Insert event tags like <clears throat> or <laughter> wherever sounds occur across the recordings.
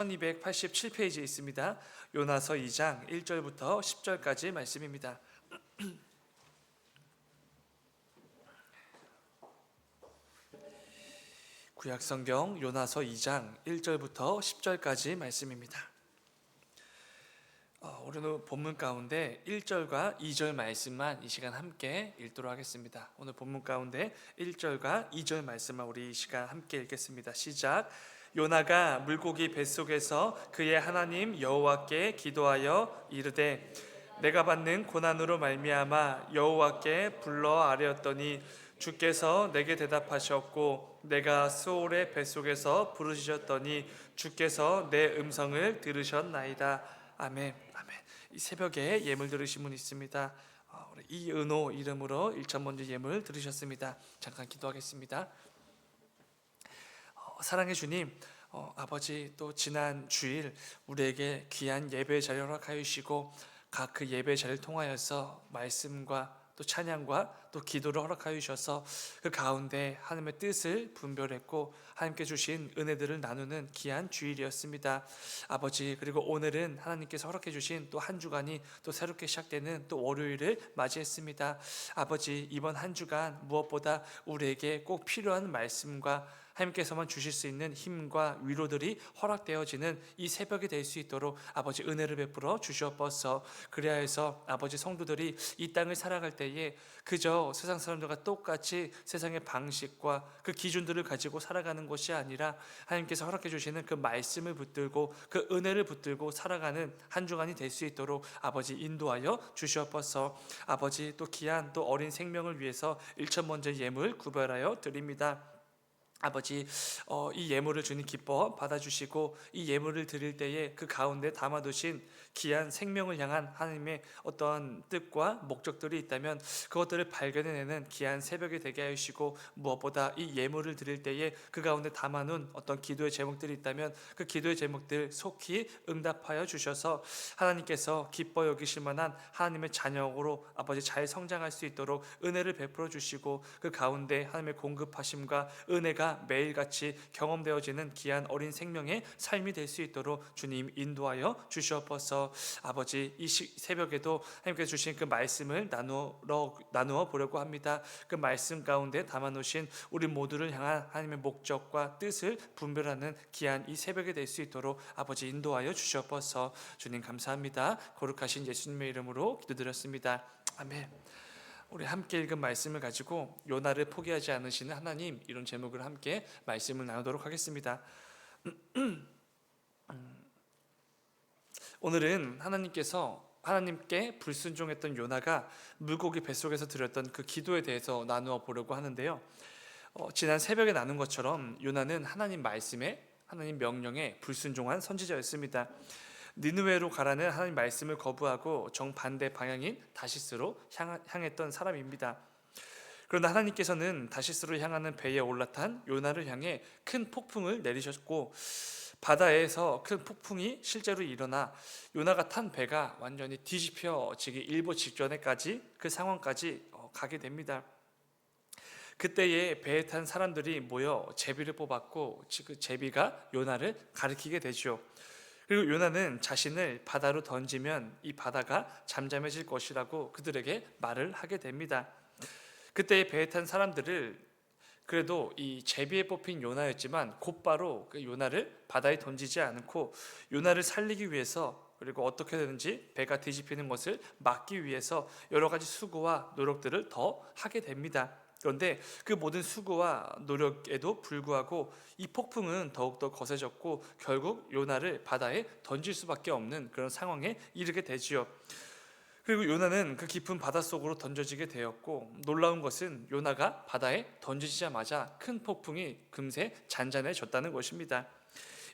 1287페이지에 있습니다. 요나서 2장 1절부터 10절까지 말씀입니다. <clears throat> 구약 성경 요나서 2장 1절부터 10절까지 말씀입니다. 어, 오늘 본문 가운데 1절과 2절 말씀만 이 시간 함께 읽도록 하겠습니다. 오늘 본문 가운데 1절과 2절 말씀만 우리 이 시간 함께 읽겠습니다. 시작. 요나가 물고기 뱃속에서 그의 하나님 여호와께 기도하여 이르되 내가 받는 고난으로 말미암아 여호와께 불러 아뢰었더니 주께서 내게 대답하셨고 내가 수올의 뱃속에서 부르짖었더니 주께서 내 음성을 들으셨나이다. 아멘. 아멘. 이 새벽에 예물 들으신 분 있습니다. 어, 이은호 이름으로 1천 먼저 예물 들으셨습니다. 잠깐 기도하겠습니다. 어, 사랑해 주님, 어, 아버지 또 지난 주일 우리에게 귀한 예배 자리를 허락하여 주시고 각 그 예배 자리를 통하여서 말씀과 또 찬양과 또 기도를 허락하여 주셔서 그 가운데 하나님의 뜻을 분별했고 하나님께 주신 은혜들을 나누는 귀한 주일이었습니다. 아버지 그리고 오늘은 하나님께서 허락해 주신 또 한 주간이 또 새롭게 시작되는 또 월요일을 맞이했습니다. 아버지 이번 한 주간 무엇보다 우리에게 꼭 필요한 말씀과 하나님께서만 주실 수 있는 힘과 위로들이 허락되어지는 이 새벽이 될 수 있도록 아버지 은혜를 베풀어 주시옵소서. 그래야 해서 아버지 성도들이 이 땅을 살아갈 때에 그저 세상 사람들과 똑같이 세상의 방식과 그 기준들을 가지고 살아가는 것이 아니라 하나님께서 허락해 주시는 그 말씀을 붙들고 그 은혜를 붙들고 살아가는 한 주간이 될 수 있도록 아버지 인도하여 주시옵소서. 아버지 또 귀한 또 어린 생명을 위해서 일천 먼저 예물 구별하여 드립니다. 아버지 어, 이 예물을 주님 기뻐 받아주시고 이 예물을 드릴 때에 그 가운데 담아두신 귀한 생명을 향한 하나님의 어떠한 뜻과 목적들이 있다면 그것들을 발견해내는 귀한 새벽이 되게 하시고 무엇보다 이 예물을 드릴 때에 그 가운데 담아놓은 어떤 기도의 제목들이 있다면 그 기도의 제목들 속히 응답하여 주셔서 하나님께서 기뻐 여기실 만한 하나님의 자녀로 아버지 잘 성장할 수 있도록 은혜를 베풀어 주시고 그 가운데 하나님의 공급하심과 은혜가 매일같이 경험되어지는 귀한 어린 생명의 삶이 될 수 있도록 주님 인도하여 주시옵소서. 아버지 이 시- 새벽에도 하나님께서 주신 그 말씀을 나누어 나누어 보려고 합니다. 그 말씀 가운데 담아 놓으신 우리 모두를 향한 하나님의 목적과 뜻을 분별하는 귀한 이 새벽이 될 수 있도록 아버지 인도하여 주시옵소서. 주님 감사합니다. 거룩하신 예수님의 이름으로 기도드렸습니다. 아멘. 우리 함께 읽은 말씀을 가지고 요나를 포기하지 않으시는 하나님 이런 제목을 함께 말씀을 나누도록 하겠습니다. <clears throat> 오늘은 하나님께서 하나님께 불순종했던 요나가 물고기 뱃속에서 드렸던 그 기도에 대해서 나누어 보려고 하는데요. 어, 지난 새벽에 나눈 것처럼 요나는 하나님 말씀에 하나님 명령에 불순종한 선지자였습니다. 니누웨로 가라는 하나님 말씀을 거부하고 정반대 방향인 다시스로 향- 향했던 사람입니다. 그러나 하나님께서는 다시스로 향하는 배에 올라탄 요나를 향해 큰 폭풍을 내리셨고 바다에서 큰 폭풍이 실제로 일어나 요나가 탄 배가 완전히 뒤집혀지기 일보 직전에까지 그 상황까지 어, 가게 됩니다. 그때에 배에 탄 사람들이 모여 제비를 뽑았고 그 제비가 요나를 가리키게 되죠. 그리고 요나는 자신을 바다로 던지면 이 바다가 잠잠해질 것이라고 그들에게 말을 하게 됩니다. 그때 배에 탄 사람들을 그래도 이 제비에 뽑힌 요나였지만 곧바로 그 요나를 바다에 던지지 않고 요나를 살리기 위해서 그리고 어떻게 되는지 배가 뒤집히는 것을 막기 위해서 여러 가지 수고와 노력들을 더 하게 됩니다. 그런데 그 모든 수고와 노력에도 불구하고 이 폭풍은 더욱더 거세졌고 결국 요나를 바다에 던질 수밖에 없는 그런 상황에 이르게 되지요. 그리고 요나는 그 깊은 바닷속으로 던져지게 되었고 놀라운 것은 요나가 바다에 던지자마자 큰 폭풍이 금세 잔잔해졌다는 것입니다.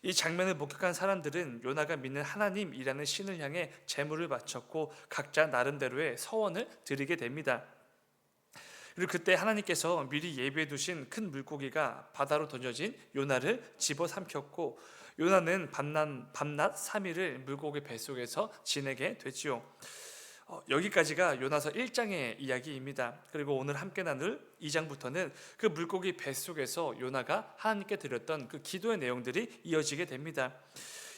이 장면을 목격한 사람들은 요나가 믿는 하나님이라는 신을 향해 제물을 바쳤고 각자 나름대로의 서원을 드리게 됩니다. 그리고 그때 하나님께서 미리 예비해 두신 큰 물고기가 바다로 던져진 요나를 집어 삼켰고 요나는 밤낮, 밤낮 3일을 물고기 뱃속에서 지내게 되지요. 어, 여기까지가 요나서 1장의 이야기입니다. 그리고 오늘 함께 나눌 2장부터는 그 물고기 뱃속에서 요나가 하나님께 드렸던 그 기도의 내용들이 이어지게 됩니다.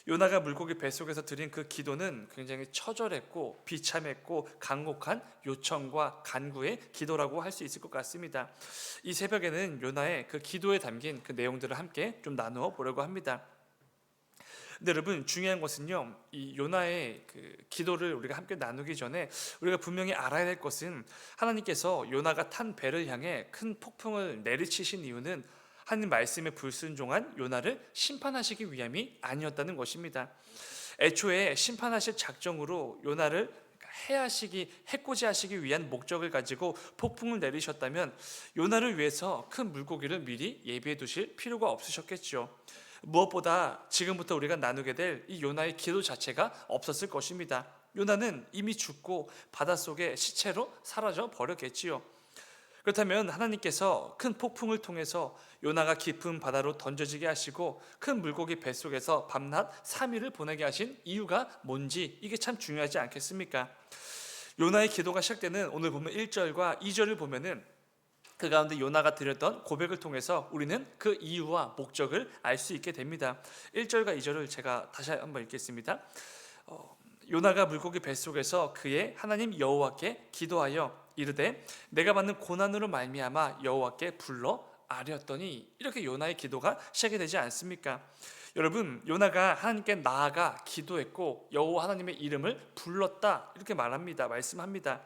요나가 물고기 뱃속에서 드린 그 기도는 굉장히 처절했고 비참했고 강곡한 요청과 간구의 기도라고 할 수 있을 것 같습니다. 이 새벽에는 요나의 그 기도에 담긴 그 내용들을 함께 좀 나누어 보려고 합니다. 근데 여러분 중요한 것은요 이 요나의 그 기도를 우리가 함께 나누기 전에 우리가 분명히 알아야 될 것은 하나님께서 요나가 탄 배를 향해 큰 폭풍을 내리치신 이유는 하나님 말씀에 불순종한 요나를 심판하시기 위함이 아니었다는 것입니다. 애초에 심판하실 작정으로 요나를 해하시기 해코지하시기 위한 목적을 가지고 폭풍을 내리셨다면 요나를 위해서 큰 물고기를 미리 예비해 두실 필요가 없으셨겠죠. 무엇보다 지금부터 우리가 나누게 될 이 요나의 기도 자체가 없었을 것입니다. 요나는 이미 죽고 바닷속에 시체로 사라져 버렸겠지요. 그렇다면 하나님께서 큰 폭풍을 통해서 요나가 깊은 바다로 던져지게 하시고 큰 물고기 뱃속에서 밤낮 3일을 보내게 하신 이유가 뭔지 이게 참 중요하지 않겠습니까? 요나의 기도가 시작되는 오늘 보면 1절과 2절을 보면은 그 가운데 요나가 드렸던 고백을 통해서 우리는 그 이유와 목적을 알 수 있게 됩니다. 1절과 2절을 제가 다시 한번 읽겠습니다. 어, 요나가 물고기 뱃속에서 그의 하나님 여호와께 기도하여 이르되 내가 받는 고난으로 말미암아 여호와께 불러 아뢰었더니 이렇게 요나의 기도가 시작이 되지 않습니까? 여러분 요나가 하나님께 나아가 기도했고 여호와 하나님의 이름을 불렀다 이렇게 말합니다 말씀합니다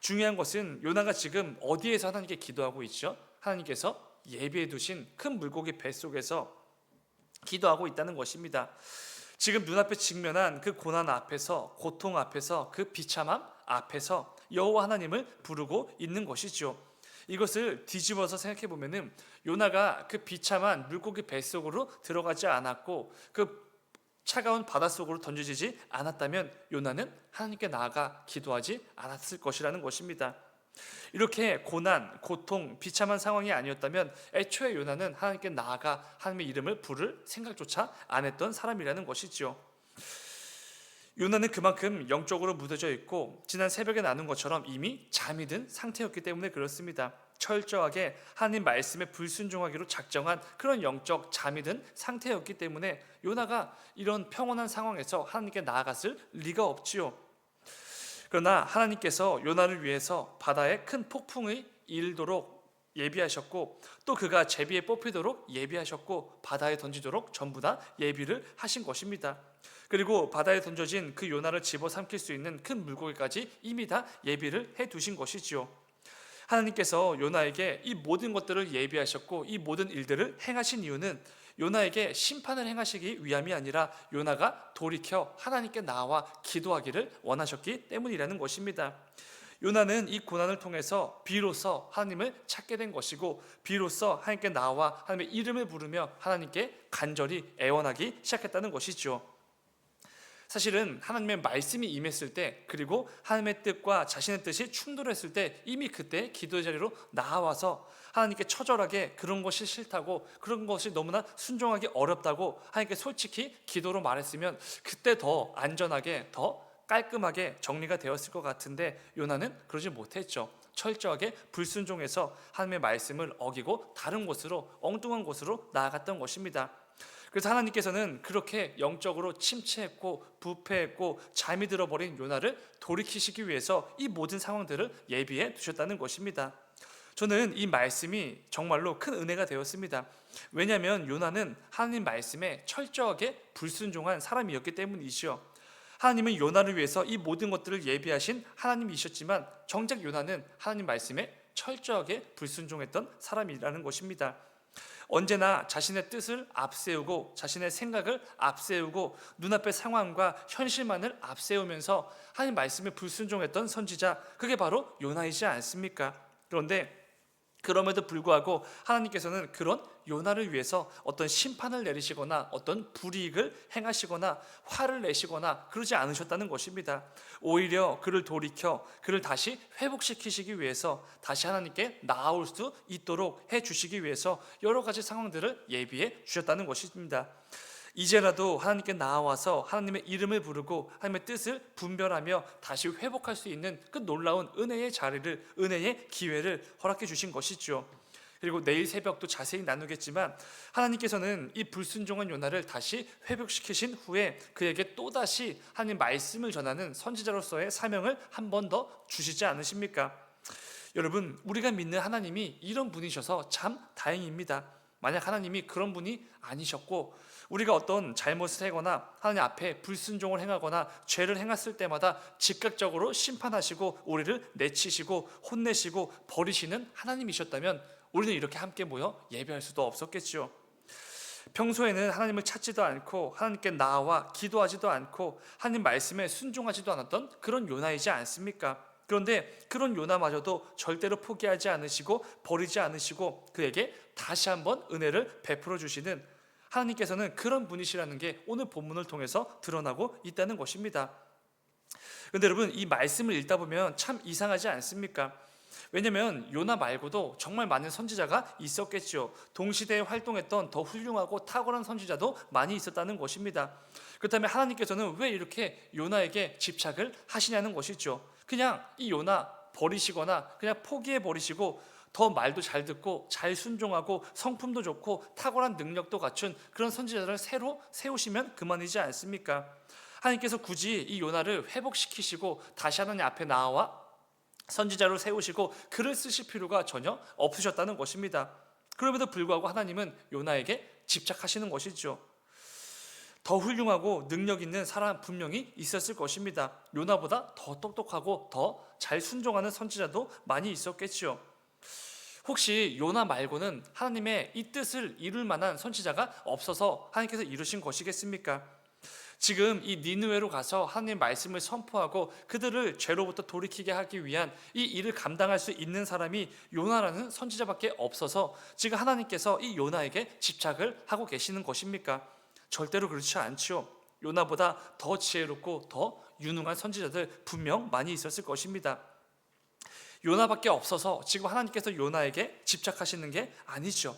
중요한 것은 요나가 지금 어디에서 하나님께 기도하고 있죠? 하나님께서 예비해 두신 큰 물고기 뱃속에서 기도하고 있다는 것입니다 지금 눈앞에 직면한 그 고난 앞에서 고통 앞에서 그 비참함 앞에서 여호와 하나님을 부르고 있는 것이죠. 이것을 뒤집어서 생각해 보면은 요나가 그 비참한 물고기 뱃속으로 들어가지 않았고 그 차가운 바닷속으로 던져지지 않았다면 요나는 하나님께 나아가 기도하지 않았을 것이라는 것입니다. 이렇게 고난, 고통, 비참한 상황이 아니었다면 애초에 요나는 하나님께 나아가 하나님의 이름을 부를 생각조차 안 했던 사람이라는 것이죠. 요나는 그만큼 영적으로 무뎌져 있고 지난 새벽에 나눈 것처럼 이미 잠이 든 상태였기 때문에 그렇습니다. 철저하게 하나님 말씀에 불순종하기로 작정한 그런 영적 잠이 든 상태였기 때문에 요나가 이런 평온한 상황에서 하나님께 나아갔을 리가 없지요. 그러나 하나님께서 요나를 위해서 바다에 큰 폭풍이 일도록 예비하셨고 또 그가 제비에 뽑히도록 예비하셨고 바다에 던지도록 전부 다 예비를 하신 것입니다. 그리고 바다에 던져진 그 요나를 집어삼킬 수 있는 큰 물고기까지 이미 다 예비를 해 두신 것이지요. 하나님께서 요나에게 이 모든 것들을 예비하셨고 이 모든 일들을 행하신 이유는 요나에게 심판을 행하시기 위함이 아니라 요나가 돌이켜 하나님께 나와 기도하기를 원하셨기 때문이라는 것입니다. 요나는 이 고난을 통해서 비로소 하나님을 찾게 된 것이고 비로소 하나님께 나와 하나님의 이름을 부르며 하나님께 간절히 애원하기 시작했다는 것이죠. 사실은 하나님의 말씀이 임했을 때 그리고 하나님의 뜻과 자신의 뜻이 충돌했을 때 이미 그때 기도의 자리로 나와서 하나님께 처절하게 그런 것이 싫다고 그런 것이 너무나 순종하기 어렵다고 하나님께 솔직히 기도로 말했으면 그때 더 안전하게 더 깔끔하게 정리가 되었을 것 같은데 요나는 그러지 못했죠. 철저하게 불순종해서 하나님의 말씀을 어기고 다른 곳으로 엉뚱한 곳으로 나아갔던 것입니다. 그래서 하나님께서는 그렇게 영적으로 침체했고 부패했고 잠이 들어버린 요나를 돌이키시기 위해서 이 모든 상황들을 예비해 두셨다는 것입니다. 저는 이 말씀이 정말로 큰 은혜가 되었습니다. 왜냐하면 요나는 하나님 말씀에 철저하게 불순종한 사람이었기 때문이시요. 하나님은 요나를 위해서 이 모든 것들을 예비하신 하나님이셨지만 정작 요나는 하나님 말씀에 철저하게 불순종했던 사람이라는 것입니다. 언제나 자신의 뜻을 앞세우고 자신의 생각을 앞세우고 눈앞의 상황과 현실만을 앞세우면서 하나님 말씀에 불순종했던 선지자 그게 바로 요나이지 않습니까? 그런데 그럼에도 불구하고 하나님께서는 그런 요나를 위해서 어떤 심판을 내리시거나 어떤 불이익을 행하시거나 화를 내시거나 그러지 않으셨다는 것입니다. 오히려 그를 돌이켜 그를 다시 회복시키시기 위해서 다시 하나님께 나아올 수 있도록 해 주시기 위해서 여러 가지 상황들을 예비해 주셨다는 것입니다. 이제라도 하나님께 나아와서 하나님의 이름을 부르고 하나님의 뜻을 분별하며 다시 회복할 수 있는 그 놀라운 은혜의 자리를 은혜의 기회를 허락해 주신 것이죠. 그리고 내일 새벽도 자세히 나누겠지만 하나님께서는 이 불순종한 요나를 다시 회복시키신 후에 그에게 또다시 하나님 말씀을 전하는 선지자로서의 사명을 한 번 더 주시지 않으십니까? 여러분, 우리가 믿는 하나님이 이런 분이셔서 참 다행입니다. 만약 하나님이 그런 분이 아니셨고 우리가 어떤 잘못을 하거나 하나님 앞에 불순종을 행하거나 죄를 행했을 때마다 즉각적으로 심판하시고 우리를 내치시고 혼내시고 버리시는 하나님이셨다면 우리는 이렇게 함께 모여 예배할 수도 없었겠지요. 평소에는 하나님을 찾지도 않고 하나님께 나와 기도하지도 않고 하나님 말씀에 순종하지도 않았던 그런 요나이지 않습니까? 그런데 그런 요나마저도 절대로 포기하지 않으시고 버리지 않으시고 그에게 다시 한번 은혜를 베풀어 주시는 하나님께서는 그런 분이시라는 게 오늘 본문을 통해서 드러나고 있다는 것입니다. 근데 여러분 이 말씀을 읽다 보면 참 이상하지 않습니까? 왜냐면 요나 말고도 정말 많은 선지자가 있었겠죠. 동시대에 활동했던 더 훌륭하고 탁월한 선지자도 많이 있었다는 것입니다. 그렇다면 하나님께서는 왜 이렇게 요나에게 집착을 하시냐는 것이죠. 그냥 이 요나 버리시거나 그냥 포기해 버리시고 더 말도 잘 듣고 잘 순종하고 성품도 좋고 탁월한 능력도 갖춘 그런 선지자들을 새로 세우시면 그만이지 않습니까? 하나님께서 굳이 이 요나를 회복시키시고 다시 하나님 앞에 나와 선지자로 세우시고 글을 쓰실 필요가 전혀 없으셨다는 것입니다. 그럼에도 불구하고 하나님은 요나에게 집착하시는 것이죠. 더 훌륭하고 능력 있는 사람 분명히 있었을 것입니다. 요나보다 더 똑똑하고 더 잘 순종하는 선지자도 많이 있었겠지요. 혹시 요나 말고는 하나님의 이 뜻을 이룰 만한 선지자가 없어서 하나님께서 이루신 것이겠습니까? 지금 이 니느웨로 가서 하나님 말씀을 선포하고 그들을 죄로부터 돌이키게 하기 위한 이 일을 감당할 수 있는 사람이 요나라는 선지자밖에 없어서 지금 하나님께서 이 요나에게 집착을 하고 계시는 것입니까? 절대로 그렇지 않지요. 요나보다 더 지혜롭고 더 유능한 선지자들 분명 많이 있었을 것입니다. 요나밖에 없어서 지금 하나님께서 요나에게 집착하시는 게 아니죠.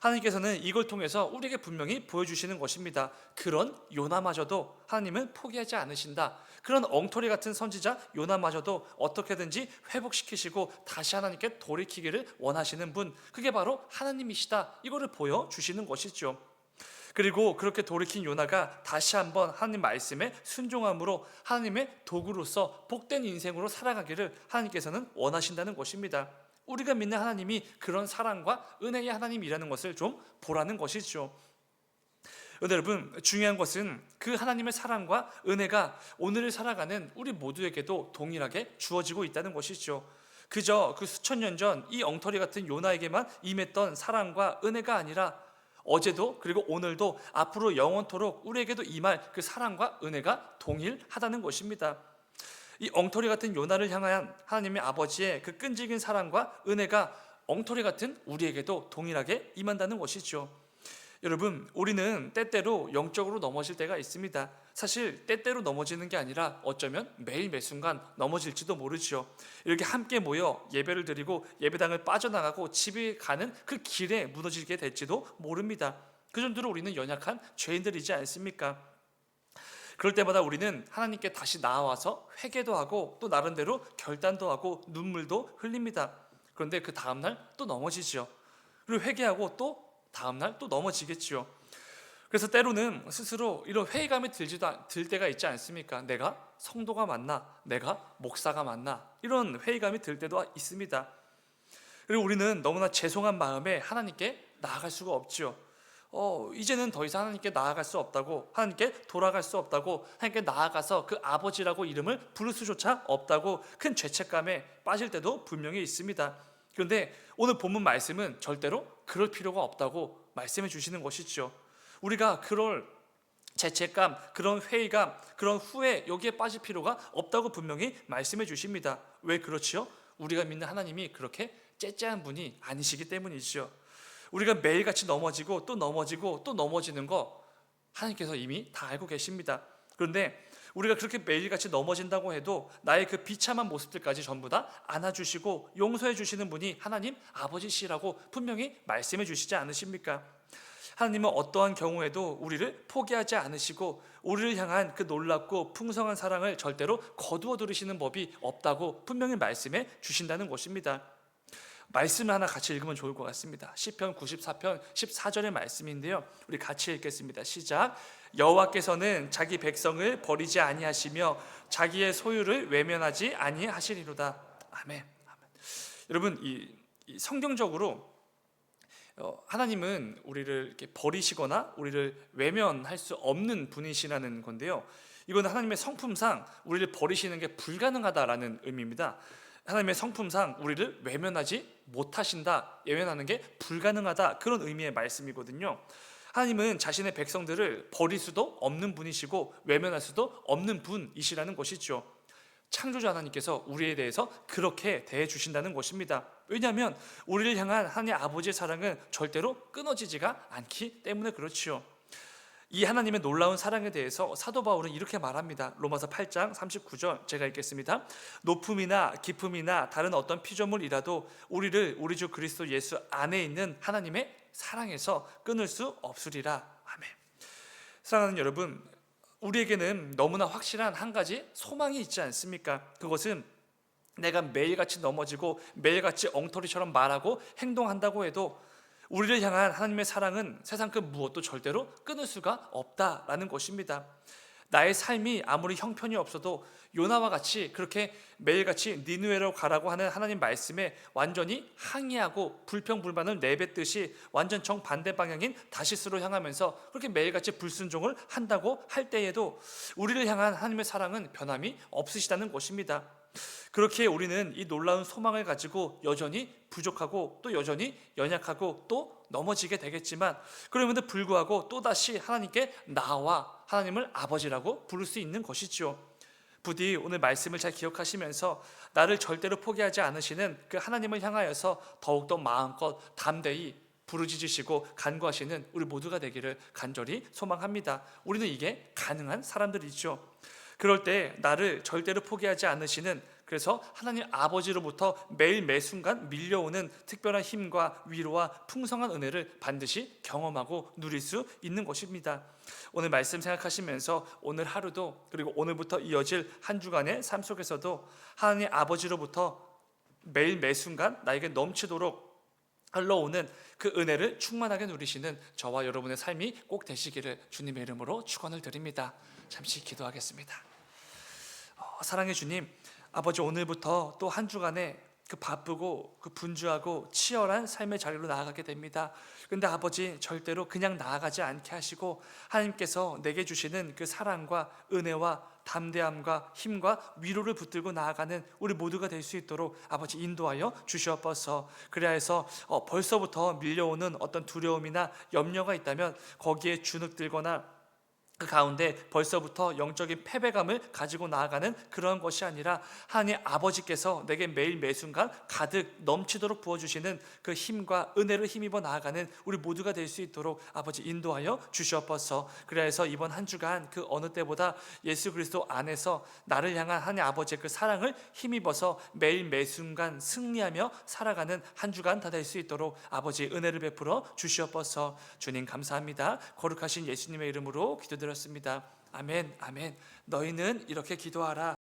하나님께서는 이걸 통해서 우리에게 분명히 보여주시는 것입니다. 그런 요나마저도 하나님은 포기하지 않으신다. 그런 엉터리 같은 선지자 요나마저도 어떻게든지 회복시키시고 다시 하나님께 돌이키기를 원하시는 분, 그게 바로 하나님이시다. 이거를 보여주시는 것이죠. 그리고 그렇게 돌이킨 요나가 다시 한번 하나님 말씀에 순종함으로 하나님의 도구로서 복된 인생으로 살아가기를 하나님께서는 원하신다는 것입니다. 우리가 믿는 하나님이 그런 사랑과 은혜의 하나님이라는 것을 좀 보라는 것이죠. 여러분 중요한 것은 그 하나님의 사랑과 은혜가 오늘을 살아가는 우리 모두에게도 동일하게 주어지고 있다는 것이죠. 그저 그 수천 년 전 이 엉터리 같은 요나에게만 임했던 사랑과 은혜가 아니라 어제도 그리고 오늘도 앞으로 영원토록 우리에게도 임할 그 사랑과 은혜가 동일하다는 것입니다. 이 엉터리 같은 요나를 향한 하나님의 아버지의 그 끈질긴 사랑과 은혜가 엉터리 같은 우리에게도 동일하게 임한다는 것이죠. 여러분, 우리는 때때로 영적으로 넘어질 때가 있습니다. 사실 때때로 넘어지는 게 아니라 어쩌면 매일 매 순간 넘어질지도 모르죠. 이렇게 함께 모여 예배를 드리고 예배당을 빠져나가고 집에 가는 그 길에 무너지게 될지도 모릅니다. 그 정도로 우리는 연약한 죄인들이지 않습니까? 그럴 때마다 우리는 하나님께 다시 나와서 회개도 하고 또 나름대로 결단도 하고 눈물도 흘립니다. 그런데 그 다음날 또 넘어지죠. 그리고 회개하고 또 다음날 또 넘어지겠지요. 그래서 때로는 스스로 이런 회의감이 들지도 들 때가 있지 않습니까? 내가 성도가 맞나? 내가 목사가 맞나? 이런 회의감이 들 때도 있습니다. 그리고 우리는 너무나 죄송한 마음에 하나님께 나아갈 수가 없지요. 어, 이제는 더 이상 하나님께 나아갈 수 없다고, 하나님께 돌아갈 수 없다고, 하나님께 나아가서 그 아버지라고 이름을 부를 수조차 없다고 큰 죄책감에 빠질 때도 분명히 있습니다. 그런데 오늘 본문 말씀은 절대로 그럴 필요가 없다고 말씀해 주시는 것이죠. 우리가 그럴 죄책감, 그런 회의감, 그런 후회 여기에 빠질 필요가 없다고 분명히 말씀해 주십니다. 왜 그렇지요? 우리가 믿는 하나님이 그렇게 째째한 분이 아니시기 때문이죠. 우리가 매일같이 넘어지고 또 넘어지고 또 넘어지는 거 하나님께서 이미 다 알고 계십니다. 그런데 우리가 그렇게 매일같이 넘어진다고 해도 나의 그 비참한 모습들까지 전부 다 안아주시고 용서해 주시는 분이 하나님 아버지시라고 분명히 말씀해 주시지 않으십니까? 하나님은 어떠한 경우에도 우리를 포기하지 않으시고 우리를 향한 그 놀랍고 풍성한 사랑을 절대로 거두어 들으시는 법이 없다고 분명히 말씀해 주신다는 것입니다. 말씀을 하나 같이 읽으면 좋을 것 같습니다. 시편 94편 14절의 말씀인데요. 우리 같이 읽겠습니다. 시작. 여호와께서는 자기 백성을 버리지 아니하시며 자기의 소유를 외면하지 아니하시리로다. 아멘. 아멘. 여러분 이, 이 성경적으로 어, 하나님은 우리를 이렇게 버리시거나 우리를 외면할 수 없는 분이시라는 건데요. 이건 하나님의 성품상 우리를 버리시는 게 불가능하다라는 의미입니다. 하나님의 성품상 우리를 외면하지 못하신다, 외면하는 게 불가능하다 그런 의미의 말씀이거든요. 하나님은 자신의 백성들을 버릴 수도 없는 분이시고 외면할 수도 없는 분이시라는 것이죠. 창조주 하나님께서 우리에 대해서 그렇게 대해 주신다는 것입니다. 왜냐하면 우리를 향한 하나님 아버지의 사랑은 절대로 끊어지지가 않기 때문에 그렇지요. 이 하나님의 놀라운 사랑에 대해서 사도 바울은 이렇게 말합니다. 로마서 8장 39절 제가 읽겠습니다. 높음이나 깊음이나 다른 어떤 피조물이라도 우리를 우리 주 그리스도 예수 안에 있는 하나님의 사랑에서 끊을 수 없으리라. 아멘. 사랑하는 여러분, 우리에게는 너무나 확실한 한 가지 소망이 있지 않습니까? 그것은 내가 매일같이 넘어지고 매일같이 엉터리처럼 말하고 행동한다고 해도 우리를 향한 하나님의 사랑은 세상 그 무엇도 절대로 끊을 수가 없다라는 것입니다. 나의 삶이 아무리 형편이 없어도 요나와 같이 그렇게 매일같이 니누에로 가라고 하는 하나님 말씀에 완전히 항의하고 불평불만을 내뱉듯이 완전 정반대 방향인 다시스로 향하면서 그렇게 매일같이 불순종을 한다고 할 때에도 우리를 향한 하나님의 사랑은 변함이 없으시다는 것입니다. 그렇게 우리는 이 놀라운 소망을 가지고 여전히 부족하고 또 여전히 연약하고 또 넘어지게 되겠지만 그럼에도 불구하고 또다시 하나님께 나와 하나님을 아버지라고 부를 수 있는 것이지요. 부디 오늘 말씀을 잘 기억하시면서 나를 절대로 포기하지 않으시는 그 하나님을 향하여서 더욱더 마음껏 담대히 부르짖으시고 간구하시는 우리 모두가 되기를 간절히 소망합니다. 우리는 이게 가능한 사람들이죠. 그럴 때 나를 절대로 포기하지 않으시는 그래서 하나님 아버지로부터 매일 매 순간 밀려오는 특별한 힘과 위로와 풍성한 은혜를 반드시 경험하고 누릴 수 있는 것입니다. 오늘 말씀 생각하시면서 오늘 하루도 그리고 오늘부터 이어질 한 주간의 삶 속에서도 하나님 아버지로부터 매일 매 순간 나에게 넘치도록 흘러오는 그 은혜를 충만하게 누리시는 저와 여러분의 삶이 꼭 되시기를 주님의 이름으로 축원을 드립니다. 잠시 기도하겠습니다. 어, 사랑의 주님, 아버지 오늘부터 또 한 주간에 그 바쁘고 그 분주하고 치열한 삶의 자리로 나아가게 됩니다. 근데 아버지 절대로 그냥 나아가지 않게 하시고 하나님께서 내게 주시는 그 사랑과 은혜와 담대함과 힘과 위로를 붙들고 나아가는 우리 모두가 될 수 있도록 아버지 인도하여 주시옵소서. 그래야 해서 어, 벌써부터 밀려오는 어떤 두려움이나 염려가 있다면 거기에 주눅들거나 그 가운데 벌써부터 영적인 패배감을 가지고 나아가는 그런 것이 아니라 하나님 아버지께서 내게 매일 매 순간 가득 넘치도록 부어주시는 그 힘과 은혜를 힘입어 나아가는 우리 모두가 될 수 있도록 아버지 인도하여 주시옵소서. 그래서 이번 한 주간 그 어느 때보다 예수 그리스도 안에서 나를 향한 하나님 아버지의 그 사랑을 힘입어서 매일 매 순간 승리하며 살아가는 한 주간 다 될 수 있도록 아버지 은혜를 베풀어 주시옵소서. 주님 감사합니다. 거룩하신 예수님의 이름으로 기도드 렸습니다. 아멘, 아멘. 너희는 이렇게 기도하라.